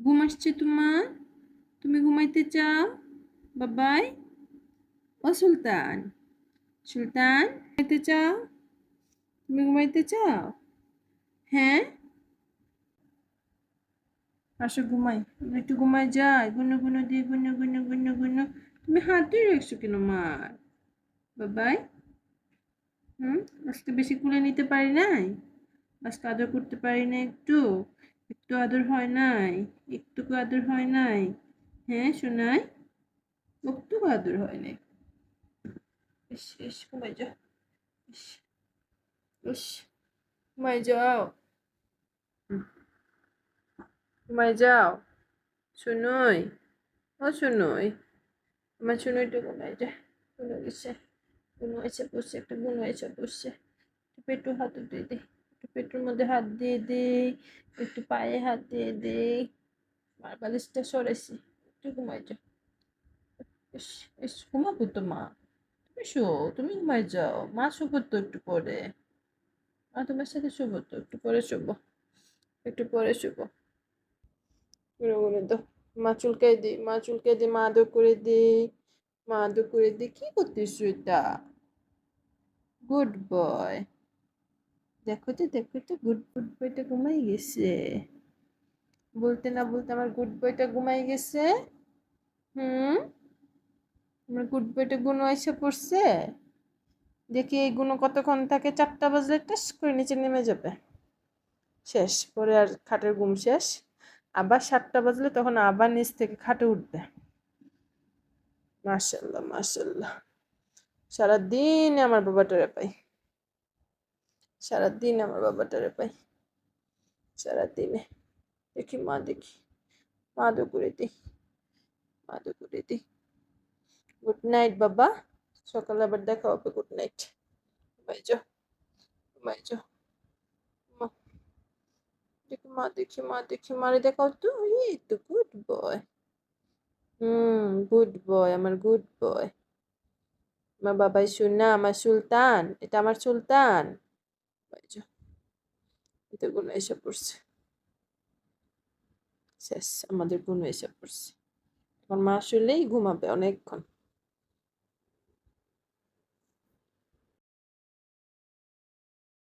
ঘুম আসছে তোমার তুমি ঘুমাইতে চাও? বাবাই। ও সুলতান। সুলতান, ঘুমাইতে চাও? তুমি ঘুমাইতে চাও? হ্যাঁ? আসো ঘুমাই। একটু ঘুমাই যাই। গুনো গুনো দিয়ে গুনো গুনো গুনো গুনো তুমি হাত রাখছো কেন মার? বাবাই। হুম? আজকে বেশি কুলে নিতে পারি নাই? আজকে আদর করতে পারি না একটু। একটু আদর হয় নাই, একটুকু আদর হয় নাই। হ্যাঁ শোনাই একটু আদর হয় নাই। ইস ইস ঘুমাই যাও। ইস ইস ঘুমাই যাও। ঘুমাই যাও। শুনুই ও শুনুই আমার শুনুইটা ঘুমাই যায় কোনো গেছে। এসে বসছে, একটা এসে বসছে। পেটু হাত দিয়ে দিই একটু পেটুর মধ্যে হাত দিয়ে দিই, একটু পায়ে হাত দিয়ে দিই। মার বালিশটা সরেছি একটু ঘুমাই যাও। ঘুমাবো তো মা। তুমি শো তুমি ঘুমাই যাও। মা শুবো তো একটু পরে। মা তোমার সাথে শুবো তো, একটু পরে শুবো। একটু পরে শুবো। করে করে মা চুলকাই দিই, মা চুলকাই দিই, মা আদর করে দিই, মা আদর করে দিই। কি করতেছো এটা? গুড বয় দেখো তো দেখো তো গুড গুড বইটা ঘুমাই গেছে। বলতে না বলতে আমার গুড বইটা ঘুমাই গেছে। হুম? আমার গুড বইটা গুণ এসে পড়ছে। দেখি এই গুণ কতক্ষণ থাকে, চারটা বাজলে টাস করে নিচে নেমে যাবে। শেষ, পরে আর খাটের ঘুম শেষ। আবার সাতটা বাজলে তখন আবার নিচ থেকে খাটে উঠবে। মার্শাল্লাহ মার্শাল্লাহ সারাদিন আমার বাবাটারে পাই। সারাদিন আমার বাবাটারে পাই। সারাদিনে। দেখি মা দেখি। মা দো করে দিই। মা দো করে দিই। গুড নাইট বাবা। সকালে আবার দেখা হবে। গুড নাইট ঘুমাই যাও মা। দেখি মা দেখি মা দেখি। মারে দেখাও তো। এই তো গুড বয় হুম গুড বয় আমার গুড বয় আমার বাবাই শুননা আমার সুলতান। এটা আমার সুলতান। এতে গুণ এসে পড়ছে শেষ আমাদের গুণ এসে পড়ছে এখন মা আসলেই ঘুমাবে অনেকক্ষণ